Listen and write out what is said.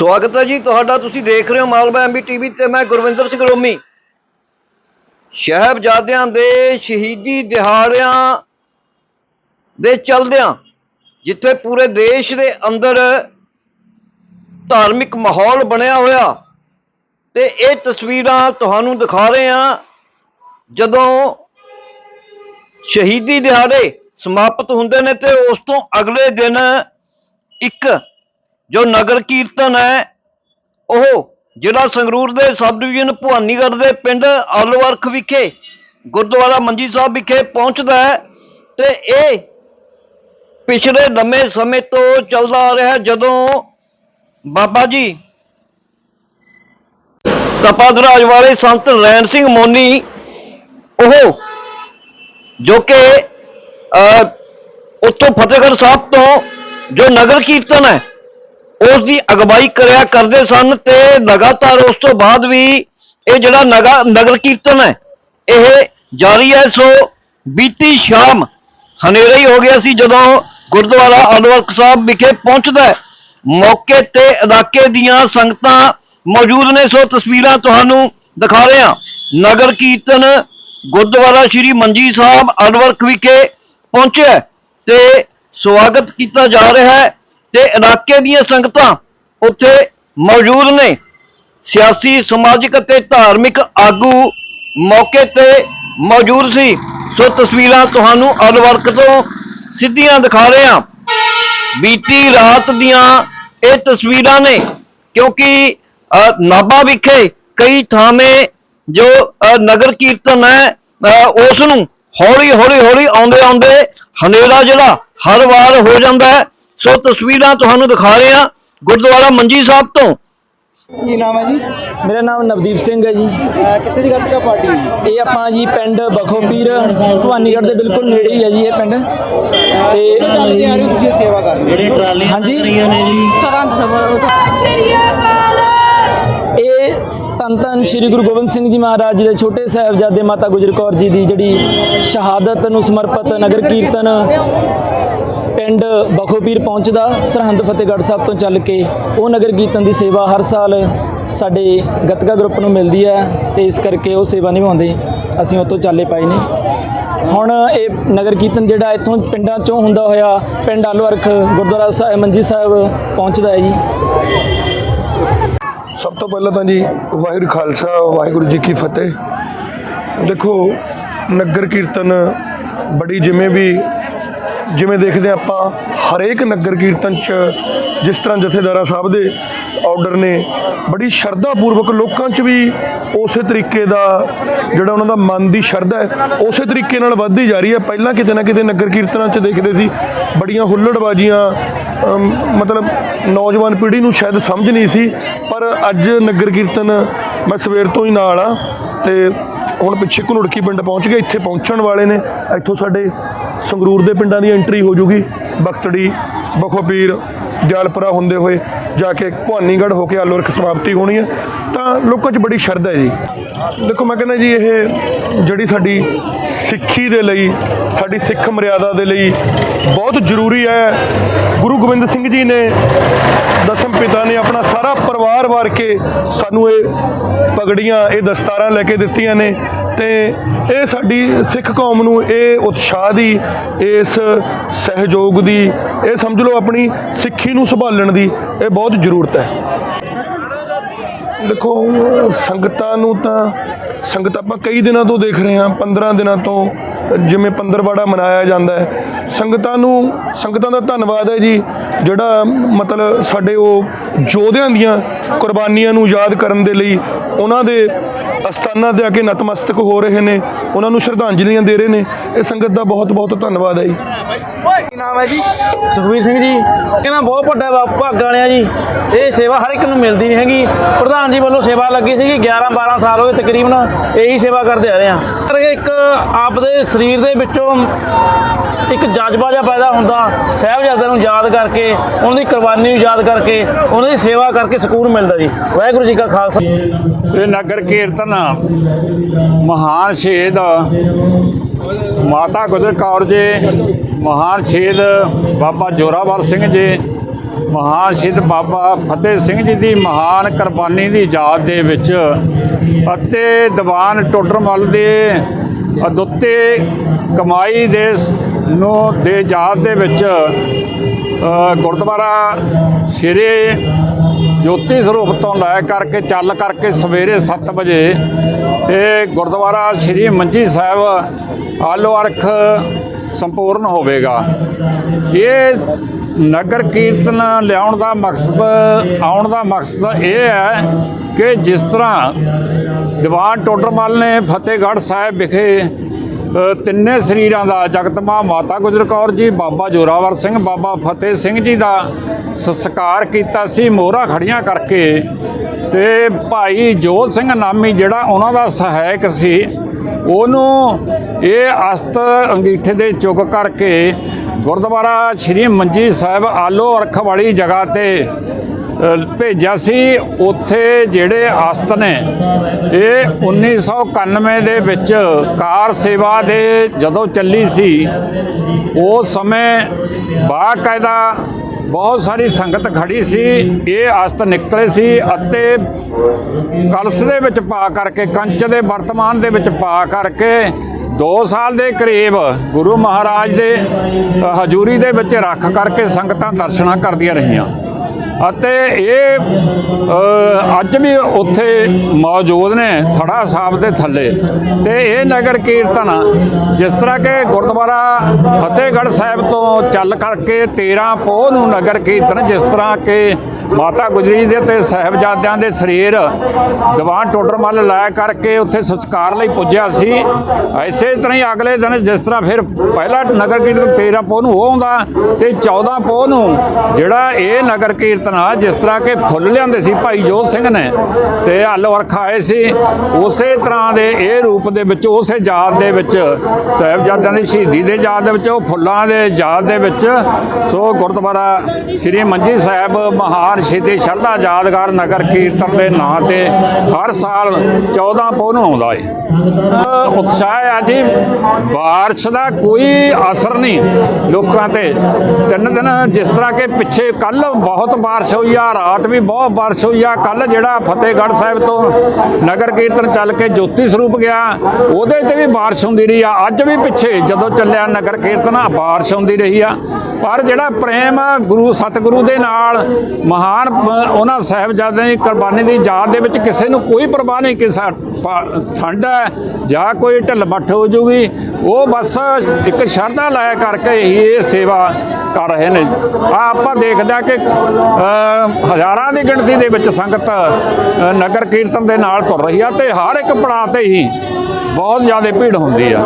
ਸਵਾਗਤ ਹੈ ਜੀ ਤੁਹਾਡਾ, ਤੁਸੀਂ ਦੇਖ ਰਹੇ ਹੋ ਮਾਲਵਾ ਐਮਬੀ ਟੀਵੀ ਤੇ ਮੈਂ ਗੁਰਵਿੰਦਰ ਸਿੰਘ ਰੋਮੀ। ਸਾਹਿਬਜ਼ਾਦਿਆਂ ਦੇ ਸ਼ਹੀਦੀ ਦਿਹਾੜਿਆਂ ਦੇ ਚਲਦਿਆਂ, ਜਿੱਥੇ ਪੂਰੇ ਦੇਸ਼ ਦੇ ਅੰਦਰ ਧਾਰਮਿਕ ਮਾਹੌਲ ਬਣਿਆ ਹੋਇਆ, ਤੇ ਇਹ ਤਸਵੀਰਾਂ ਤੁਹਾਨੂੰ ਦਿਖਾ ਰਹੇ ਹਾਂ ਜਦੋਂ ਸ਼ਹੀਦੀ ਦਿਹਾੜੇ ਸਮਾਪਤ ਹੁੰਦੇ ਨੇ ਤੇ ਉਸ ਤੋਂ ਅਗਲੇ ਦਿਨ ਇੱਕ ਜੋ ਨਗਰ ਕੀਰਤਨ ਹੈ, ਉਹ ਜ਼ਿਲ੍ਹਾ ਸੰਗਰੂਰ ਦੇ ਸਬ ਡਿਵੀਜ਼ਨ ਭਵਾਨੀਗੜ੍ਹ ਦੇ ਪਿੰਡ ਆਲੋਵਰਖ ਵਿਖੇ, ਗੁਰਦੁਆਰਾ ਮੰਜੀ ਸਾਹਿਬ ਵਿਖੇ ਪਹੁੰਚਦਾ ਹੈ ਤੇ ਇਹ ਪਿਛਲੇ ਲੰਮੇ ਸਮੇਂ ਤੋਂ ਚੱਲਦਾ ਆ ਰਿਹਾ ਜਦੋਂ ਬਾਬਾ ਜੀ ਤਪਾਦਰਾਜ ਵਾਲੇ ਸੰਤ ਰੈਣ ਸਿੰਘ ਮੋਨੀ, ਉਹ ਜੋ ਕਿ ਉੱਥੋਂ ਫਤਿਹਗੜ੍ਹ ਸਾਹਿਬ ਤੋਂ ਜੋ ਨਗਰ ਕੀਰਤਨ ਹੈ ਉਸ ਦੀ ਅਗਵਾਈ ਕਰਿਆ ਕਰਦੇ ਸਨ ਤੇ ਲਗਾਤਾਰ ਉਸ ਤੋਂ ਬਾਅਦ ਵੀ ਇਹ ਜਿਹੜਾ ਨਗਾ ਨਗਰ ਕੀਰਤਨ ਹੈ, ਇਹ ਜਾਰੀ ਹੈ। ਸੋ ਬੀਤੀ ਸ਼ਾਮ ਹਨੇਰਾ ਹੀ ਹੋ ਗਿਆ ਸੀ ਜਦੋਂ ਗੁਰਦੁਆਰਾ ਆਲਵਰਕ ਸਾਹਿਬ ਵਿਖੇ ਪਹੁੰਚਦਾ ਹੈ। ਮੌਕੇ ਤੇ ਇਲਾਕੇ ਦੀਆਂ ਸੰਗਤਾਂ ਮੌਜੂਦ ਨੇ। ਸੋ ਤਸਵੀਰਾਂ ਤੁਹਾਨੂੰ ਦਿਖਾ ਰਹੇ ਹਾਂ। ਨਗਰ ਕੀਰਤਨ ਗੁਰਦੁਆਰਾ ਸ਼੍ਰੀ ਮੰਜੀ ਸਾਹਿਬ ਆਲਵਰਕ ਵਿਖੇ ਪਹੁੰਚਿਆ ਤੇ ਸਵਾਗਤ ਕੀਤਾ ਜਾ ਰਿਹਾ ਹੈ। ਤੇ ਇਲਾਕੇ ਦੀਆਂ ਸੰਗਤਾਂ ਉੱਥੇ ਮੌਜੂਦ ਨੇ। ਸਿਆਸੀ ਸਮਾਜਿਕ ਅਤੇ ਧਾਰਮਿਕ ਆਗੂ ਮੌਕੇ ਤੇ ਮੌਜੂਦ ਸੀ। ਸੋ ਤਸਵੀਰਾਂ ਤੁਹਾਨੂੰ ਅਲਵਰਕ ਤੋਂ ਸਿੱਧੀਆਂ ਦਿਖਾ ਰਹੇ ਹਾਂ। ਬੀਤੀ ਰਾਤ ਦੀਆਂ ਇਹ ਤਸਵੀਰਾਂ ਨੇ ਕਿਉਂਕਿ ਅ, ਨਾਭਾ ਵਿਖੇ ਕਈ ਥਾਵੇਂ ਜੋ ਨਗਰ ਕੀਰਤਨ ਹੈ ਅ, ਉਸ ਨੂੰ ਹੌਲੀ ਹੌਲੀ ਹੌਲੀ ਆਉਂਦੇ ਆਉਂਦੇ ਹਨੇਰਾ ਜਿਹੜਾ ਹਰ ਵਾਰ ਹੋ ਜਾਂਦਾ ਹੈ। ਸੋ ਤਸਵੀਰਾਂ ਤੁਹਾਨੂੰ ਦਿਖਾ ਰਹੇ ਹਾਂ ਗੁਰਦੁਆਰਾ ਮੰਜੀ ਸਾਹਿਬ ਤੋਂ। ਕੀ ਨਾਮ ਹੈ ਜੀ? ਮੇਰਾ ਨਾਮ ਨਵਦੀਪ ਸਿੰਘ ਹੈ ਜੀ। ਅਹ ਕਿੱਥੇ ਦੀ ਗੱਤਕਾ ਪਾਰਟੀ ਹੈ? ਜੀ? ਇਹ ਆਪਾਂ ਜੀ ਪਿੰਡ ਬਖੋਪੀਰ ਭਵਾਨੀਗੜ੍ਹ ਦੇ ਬਿਲਕੁਲ ਨੇੜੇ ਹੀ ਹੈ ਜੀ ਇਹ ਪਿੰਡ। ਤੇ ਚੱਲਦੇ ਆ ਰਹੇ ਹੋ ਤੁਸੀਂ ਇਹ ਸੇਵਾ ਕਰ ਰਹੇ ਹੋ? ਹਾਂਜੀ। ਇਹ ਧੰਨ ਧੰਨ ਸ੍ਰੀ ਗੁਰੂ ਗੋਬਿੰਦ ਸਿੰਘ ਜੀ ਮਹਾਰਾਜ ਜੀ ਦੇ ਛੋਟੇ ਸਾਹਿਬਜ਼ਾਦੇ ਮਾਤਾ ਗੁਜਰ ਕੌਰ ਜੀ ਦੀ ਜਿਹੜੀ ਸ਼ਹਾਦਤ ਨੂੰ ਸਮਰਪਿਤ ਨਗਰ ਕੀਰਤਨ ਪਿੰਡ ਬਖੋਪੀਰ ਪਹੁੰਚਦਾ, ਸਰਹੰਦ ਫਤਿਹਗੜ੍ਹ ਸਾਹਿਬ ਤੋਂ ਚੱਲ ਕੇ ਉਹ ਨਗਰ ਕੀਰਤਨ ਦੀ ਸੇਵਾ ਹਰ ਸਾਲ ਸਾਡੇ ਗਤਕਾ ਗਰੁੱਪ ਨੂੰ ਮਿਲਦੀ ਹੈ ਤੇ ਇਸ ਕਰਕੇ ਉਹ ਸੇਵਾ ਨਿਭਾਉਂਦੇ, ਅਸੀਂ ਉਹ ਤੋਂ ਚਾਲੇ ਪਾਏ ਨੇ। ਹੁਣ ਇਹ ਨਗਰ ਕੀਰਤਨ ਜਿਹੜਾ ਇੱਥੋਂ ਪਿੰਡਾਂ ਚੋਂ ਹੁੰਦਾ ਹੋਇਆ, ਪਿੰਡ ਆਲਵਰਖ ਗੁਰਦੁਆਰਾ ਸਾਹਿਬ, ਮੰਜੀ ਸਾਹਿਬ ਪਹੁੰਚਦਾ ਹੈ ਜੀ। ਸਭ ਤੋਂ ਪਹਿਲਾਂ ਤਾਂ ਜੀ ਵਾਹਿਗੁਰੂ ਖਾਲਸਾ, ਵਾਹਿਗੁਰੂ ਜੀ ਕੀ ਫਤਿਹ। ਦੇਖੋ, ਨਗਰ ਕੀਰਤਨ ਬੜੀ ਜਿਵੇਂ ਵੀ ਜਿਵੇਂ ਦੇਖਦੇ ਹਾਂ ਆਪਾਂ, ਹਰੇਕ ਨਗਰ ਕੀਰਤਨ 'ਚ ਜਿਸ ਤਰ੍ਹਾਂ ਜਥੇਦਾਰਾਂ ਸਾਹਿਬ ਦੇ ਆਰਡਰ ਨੇ, ਬੜੀ ਸ਼ਰਧਾ ਪੂਰਵਕ ਲੋਕਾਂ 'ਚ ਵੀ ਉਸੇ ਤਰੀਕੇ ਦਾ ਜਿਹੜਾ ਉਹਨਾਂ ਦਾ ਮਨ ਦੀ ਸ਼ਰਧਾ ਹੈ, ਉਸੇ ਤਰੀਕੇ ਨਾਲ ਵੱਧਦੀ ਜਾ ਰਹੀ ਹੈ। ਪਹਿਲਾਂ ਕਿਤੇ ਨਾ ਕਿਤੇ ਨਗਰ ਕੀਰਤਨਾਂ 'ਚ ਦੇਖਦੇ ਸੀ, ਬੜੀਆਂ ਹੁੱਲੜਬਾਜ਼ੀਆਂ ਮਤਲਬ ਨੌਜਵਾਨ ਪੀੜ੍ਹੀ ਨੂੰ ਸ਼ਾਇਦ ਸਮਝ ਨਹੀਂ ਸੀ, ਪਰ ਅੱਜ ਨਗਰ ਕੀਰਤਨ ਮੈਂ ਸਵੇਰ ਤੋਂ ਹੀ ਨਾਲ ਆ ਤੇ ਹੁਣ ਪਿੱਛੇ ਘੁਲੜਕੀ ਪਿੰਡ ਪਹੁੰਚ ਗਏ ਇੱਥੇ ਪਹੁੰਚਣ ਵਾਲੇ ਨੇ, ਇੱਥੋਂ ਸਾਡੇ ਸੰਗਰੂਰ ਦੇ ਪਿੰਡਾਂ ਦੀ ਐਂਟਰੀ ਹੋ ਜੂਗੀ। ਬਖਤੜੀ, ਬਖੋਪੀਰ, ਦਿਆਲਪੁਰਾ ਹੁੰਦੇ ਹੋਏ ਜਾ ਕੇ ਭਵਾਨੀਗੜ੍ਹ ਹੋ ਕੇ ਆਲੋਰਕ ਸਮਾਪਤੀ ਹੋਣੀ ਹੈ। ਤਾਂ ਲੋਕਾਂ 'ਚ ਬੜੀ ਸ਼ਰਧਾ ਹੈ ਜੀ। ਦੇਖੋ, ਮੈਂ ਕਹਿੰਦਾ ਜੀ, ਇਹ ਜਿਹੜੀ ਸਾਡੀ ਸਿੱਖੀ ਦੇ ਲਈ, ਸਾਡੀ ਸਿੱਖ ਮਰਿਆਦਾ ਦੇ ਲਈ ਬਹੁਤ ਜ਼ਰੂਰੀ ਹੈ। ਗੁਰੂ ਗੋਬਿੰਦ ਸਿੰਘ ਜੀ ਨੇ, ਦਸਮ ਪਿਤਾ ਨੇ ਆਪਣਾ ਸਾਰਾ ਪਰਿਵਾਰ ਵਾਰ ਕੇ ਸਾਨੂੰ ਇਹ ਪਗੜੀਆਂ, ਇਹ ਦਸਤਾਰਾਂ ਲੈ ਕੇ ਦਿੱਤੀਆਂ ਨੇ। ਤੇ ਇਹ ਸਾਡੀ ਸਿੱਖ ਕੌਮ ਨੂੰ ਇਹ ਉਤਸ਼ਾਹ ਦੀ, ਇਸ ਸਹਿਯੋਗ ਦੀ, ਇਹ ਸਮਝ ਲਓ ਆਪਣੀ ਸਿੱਖੀ ਨੂੰ ਸੰਭਾਲਣ ਦੀ ਇਹ ਬਹੁਤ ਜ਼ਰੂਰਤ ਹੈ। ਦੇਖੋ, ਸੰਗਤਾਂ ਨੂੰ ਤਾਂ, ਸੰਗਤ ਆਪਾਂ ਕਈ ਦਿਨਾਂ ਤੋਂ ਦੇਖ ਰਹੇ ਹਾਂ 15 ਦਿਨਾਂ ਤੋਂ ਜਿਵੇਂ ਪੰਦਰਵਾੜਾ ਮਨਾਇਆ ਜਾਂਦਾ ਹੈ। ਸੰਗਤਾਂ ਨੂੰ, ਸੰਗਤਾਂ ਦਾ ਧੰਨਵਾਦ ਹੈ ਜੀ, ਜਿਹੜਾ ਮਤਲਬ ਸਾਡੇ ਉਹ ਯੋਧਿਆਂ ਦੀਆਂ ਕੁਰਬਾਨੀਆਂ ਨੂੰ ਯਾਦ ਕਰਨ ਦੇ ਲਈ ਉਹਨਾਂ ਦੇ ਅਸਥਾਨਾਂ ਤੇ ਆ ਕੇ ਨਤਮਸਤਕ ਹੋ ਰਹੇ ਨੇ। ਉਹਨਾਂ ਨੂੰ ਸ਼ਰਧਾਂਜਲੀਆਂ ਦੇ ਰਹੇ ਨੇ। ਇਹ ਸੰਗਤ ਦਾ ਬਹੁਤ ਬਹੁਤ ਧੰਨਵਾਦ ਹੈ ਜੀ। ਕੀ ਨਾਮ ਹੈ ਜੀ? ਸੁਖਵੀਰ ਸਿੰਘ ਜੀ। ਕਹਿੰਦਾ ਬਹੁਤ ਵੱਡਾ ਭਾਗਾਂ ਵਾਲਿਆ ਜੀ। ਇਹ ਸੇਵਾ ਹਰ ਇੱਕ ਨੂੰ ਮਿਲਦੀ ਨਹੀਂ ਹੈਗੀ। ਪ੍ਰਧਾਨ ਜੀ ਵੱਲੋਂ ਸੇਵਾ ਲੱਗੀ ਸੀਗੀ 11 12 ਸਾਲ ਹੋ ਗਏ ਤਕਰੀਬਨ ਇਹੀ ਸੇਵਾ ਕਰਦੇ ਆ ਰਹੇ ਆ ਪਰ ਇੱਕ ਆਪਦੇ ਸਰੀਰ ਦੇ ਵਿੱਚੋਂ ਇੱਕ ਜਜ਼ਬਾ ਜਿਹਾ ਪੈਦਾ ਹੁੰਦਾ। ਸਾਹਿਬਜ਼ਾਦਿਆਂ ਨੂੰ ਯਾਦ ਕਰਕੇ ਉਹਨਾਂ ਦੀ ਕੁਰਬਾਨੀ ਨੂੰ ਯਾਦ ਕਰਕੇ ਉਹਨਾਂ ਦੀ ਸੇਵਾ ਕਰਕੇ ਸਕੂਨ ਮਿਲਦਾ ਜੀ। ਵਾਹਿਗੁਰੂ ਜੀ ਕਾ ਖਾਲਸਾ। ਇਹ ਨਗਰ ਕੀਰਤਨ ਮਹਾਨ ਸ਼ਹੀਦ ਮਾਤਾ ਗੁਜਰ ਕੌਰ ਜੀ, ਮਹਾਨ ਸ਼ਹੀਦ ਬਾਬਾ ਜੋਰਾਵਰ ਸਿੰਘ ਜੀ, ਮਹਾਨ ਸ਼ਹੀਦ ਬਾਬਾ ਫਤਿਹ ਸਿੰਘ ਜੀ ਦੀ ਮਹਾਨ ਕੁਰਬਾਨੀ ਦੀ ਯਾਦ ਦੇ ਵਿੱਚ ਅਤੇ ਦੀਵਾਨ ਟੋਡਰਮਲ ਦੇ ਅਦੁੱਤੇ ਕਮਾਈ ਦੇ ਨੂੰ, ਦੇ ਯਾਦ ਦੇ ਵਿੱਚ ਗੁਰਦੁਆਰਾ ਸ਼੍ਰੀ ਜੋਤੀ ਸਰੂਪ ਤੋਂ ਲੈ ਕਰਕੇ ਚੱਲ ਕਰਕੇ ਸਵੇਰੇ 7 ਵਜੇ ਤੇ ਗੁਰਦੁਆਰਾ ਸ਼੍ਰੀ ਮੰਜੀ ਸਾਹਿਬ ਆਲੋ ਅਰਖ ਸੰਪੂਰਨ ਹੋਵੇਗਾ। ਇਹ ਨਗਰ ਕੀਰਤਨ ਲਿਆਉਣ ਦਾ ਮਕਸਦ, ਆਉਣ ਦਾ ਮਕਸਦ ਇਹ ਹੈ ਕਿ ਜਿਸ ਤਰ੍ਹਾਂ ਦੀਵਾਨ ਟੋਡਰਮਲ ਨੇ ਫਤਿਹਗੜ੍ਹ ਸਾਹਿਬ ਵਿਖੇ ਤਿੰਨੇ ਸਰੀਰਾਂ ਦਾ ਜਗਤਮਾ ਮਾਤਾ ਗੁਜਰ ਕੌਰ ਜੀ, ਬਾਬਾ ਜੋਰਾਵਰ ਸਿੰਘ, ਬਾਬਾ ਫਤਿਹ ਸਿੰਘ ਜੀ ਦਾ ਸਸਕਾਰ ਕੀਤਾ ਸੀ, ਮੋਹਰਾਂ ਖੜੀਆਂ ਕਰਕੇ। ਤੇ ਭਾਈ ਜੋਤ ਸਿੰਘ ਨਾਮੀ ਜਿਹੜਾ ਉਹਨਾਂ ਦਾ ਸਹਾਇਕ ਸੀ, ਉਹਨੂੰ ਇਹ ਅਸਤ ਅੰਗੀਠੇ ਦੇ ਚੁੱਕ ਕਰਕੇ ਗੁਰਦੁਆਰਾ ਸ਼੍ਰੀ ਮੰਜੀ ਸਾਹਿਬ ਆਲੋ ਅਰਖ ਵਾਲੀ ਜਗ੍ਹਾ ਤੇ ਭੇਜਿਆ ਸੀ। ਉੱਥੇ ਜਿਹੜੇ ਆਸਤ ਨੇ, ਇਹ 1991 ਦੇ ਵਿੱਚ ਕਾਰ ਸੇਵਾ ਦੇ ਜਦੋਂ ਚੱਲੀ ਸੀ, ਉਸ ਸਮੇਂ ਬਾਕਾਇਦਾ ਬਹੁਤ ਸਾਰੀ ਸੰਗਤ ਖੜੀ ਸੀ। ਇਹ ਆਸਤ ਨਿਕਲੇ ਸੀ ਅਤੇ ਕਲਸ਼ ਦੇ ਵਿੱਚ ਪਾ ਕਰਕੇ, ਕੰਚ ਦੇ ਵਰਤਮਾਨ ਦੇ ਵਿੱਚ ਪਾ ਕਰਕੇ 2 ਸਾਲ ਦੇ ਕਰੀਬ ਗੁਰੂ ਮਹਾਰਾਜ ਦੇ ਹਜ਼ੂਰੀ ਦੇ ਵਿੱਚ ਰੱਖ ਕਰਕੇ ਸੰਗਤਾਂ ਦਰਸ਼ਨਾਂ ਕਰਦੀਆਂ ਰਹੀਆਂ। ਅਤੇ ਇਹ ਅੱਜ ਵੀ ਉੱਥੇ ਮੌਜੂਦ ਨੇ ਥੜਾ ਸਾਹਿਬ ਦੇ ਥੱਲੇ। ਤੇ ਇਹ ਨਗਰ ਕੀਰਤਨ ਜਿਸ ਤਰ੍ਹਾਂ ਕਿ ਗੁਰਦੁਆਰਾ ਫਤਿਹਗੜ੍ਹ ਸਾਹਿਬ ਤੋਂ ਚੱਲ ਕਰਕੇ 13 ਪੋਹ ਨੂੰ ਨਗਰ ਕੀਰਤਨ, ਜਿਸ ਤਰ੍ਹਾਂ ਕਿ ਮਾਤਾ ਗੁਜਰੀ ਦੇ ਤੇ ਸਾਹਿਬਜ਼ਾਦਿਆਂ ਦੇ ਸਰੀਰ ਦੀਵਾਨ ਟੋਡਰਮੱਲ ਲੈ ਕਰਕੇ ਉੱਥੇ ਸੰਸਕਾਰ ਲਈ ਪੁੱਜਿਆ ਸੀ। ਐਸੇ ਤਰ੍ਹਾਂ ਹੀ ਅਗਲੇ ਦਿਨ ਜਿਸ ਤਰ੍ਹਾਂ ਫਿਰ ਪਹਿਲਾ ਨਗਰ ਕੀਰਤਨ 13 ਪੋਹ ਨੂੰ ਉਹ ਆਉਂਦਾ ਤੇ 14 ਪੋਹ ਨੂੰ ਜਿਹੜਾ ਇਹ ਨਗਰ ਕੀਰਤਨ ਆ ਜਿਸ ਤਰ੍ਹਾਂ ਕਿ ਫੁੱਲ ਲਿਆਂਦੇ ਸੀ ਭਾਈ ਜੋਤ ਸਿੰਘ ਨੇ ਤੇ ਹੱਲ ਵਰਖਾ ਆਏ ਸੀ, ਉਸੇ ਤਰ੍ਹਾਂ ਦੇ ਇਹ ਰੂਪ ਦੇ ਵਿੱਚ, ਉਸੇ ਯਾਦ ਦੇ ਵਿੱਚ, ਸਾਹਿਬਜ਼ਾਦਿਆਂ ਦੀ ਸ਼ਹੀਦੀ ਦੇ ਯਾਦ ਦੇ ਵਿੱਚ, ਉਹ ਫੁੱਲਾਂ ਦੇ ਯਾਦ ਦੇ ਵਿੱਚ, ਸੋ ਗੁਰਦੁਆਰਾ ਸ੍ਰੀ ਮੰਜੀ ਸਾਹਿਬ ਮਹਾਨ ਸ਼ਹੀਦੀ ਸ਼ਰਧਾ ਯਾਦਗਾਰ ਨਗਰ ਕੀਰਤਨ ਦੇ ਨਾਂ ਤੇ ਹਰ ਸਾਲ 14 ਪੋਹ ਨੂੰ ਆਉਂਦਾ ਏ। ਉਤਸ਼ਾਹ ਆ ਜੀ, ਬਾਰਿਸ਼ ਦਾ ਕੋਈ ਅਸਰ ਨਹੀਂ ਲੋਕਾਂ ਤੇ। ਤਿੰਨ ਦਿਨ ਜਿਸ ਤਰ੍ਹਾਂ ਕਿ ਪਿੱਛੇ ਕੱਲ ਬਹੁਤ ਬਾਰਿਸ਼ ਬਾਰਿਸ਼ ਹੋਈ ਆ, ਰਾਤ ਵੀ ਬਹੁਤ ਬਾਰਿਸ਼ ਹੋਈ ਆ। ਕੱਲ ਜਿਹੜਾ ਫਤਿਹਗੜ੍ਹ ਸਾਹਿਬ ਤੋਂ ਨਗਰ ਕੀਰਤਨ ਚੱਲ ਕੇ ਜੋਤੀ ਸਰੂਪ ਗਿਆ, ਉਹਦੇ ਤੇ ਵੀ ਬਾਰਿਸ਼ ਹੁੰਦੀ ਰਹੀ ਆ। ਅੱਜ ਵੀ ਪਿੱਛੇ ਜਦੋਂ ਚੱਲਿਆ ਨਗਰ ਕੀਰਤਨ, ਆ ਬਾਰਿਸ਼ ਹੁੰਦੀ ਰਹੀ ਆ। ਪਰ ਜਿਹੜਾ ਪ੍ਰੇਮ ਗੁਰੂ ਸਤਿਗੁਰੂ ਦੇ ਨਾਲ, ਮਹਾਨ, ਉਹਨਾਂ ਸਾਹਿਬਜ਼ਾਦਿਆਂ ਦੀ ਕੁਰਬਾਨੀ ਦੀ ਯਾਦ ਦੇ ਵਿੱਚ ਕਿਸੇ ਨੂੰ ਕੋਈ ਪਰਵਾਹ ਨਹੀਂ ਕਿ ਠੰਡ ਹੈ, ਜਾਂ ਕੋਈ ਢਿੱਲ ਮੱਠ ਹੋ ਜੂਗੀ, ਉਹ ਬਸ ਇੱਕ ਸ਼ਰਧਾ ਲਾਇਆ ਕਰਕੇ ਹੀ ਇਹ ਸੇਵਾ ਕਰ ਰਹੇ ਨੇ। ਆ ਆਪਾਂ ਦੇਖਦੇ ਆ ਕਿ ਹਜ਼ਾਰਾਂ ਦੀ ਗਿਣਤੀ ਦੇ ਵਿੱਚ ਸੰਗਤ ਨਗਰ ਕੀਰਤਨ ਦੇ ਨਾਲ ਤੁਰ ਰਹੀ ਆ ਤੇ ਹਰ ਇੱਕ ਪੜਾਅ ਤੇ ਹੀ ਬਹੁਤ ਜ਼ਿਆਦਾ ਭੀੜ ਹੁੰਦੀ ਆ।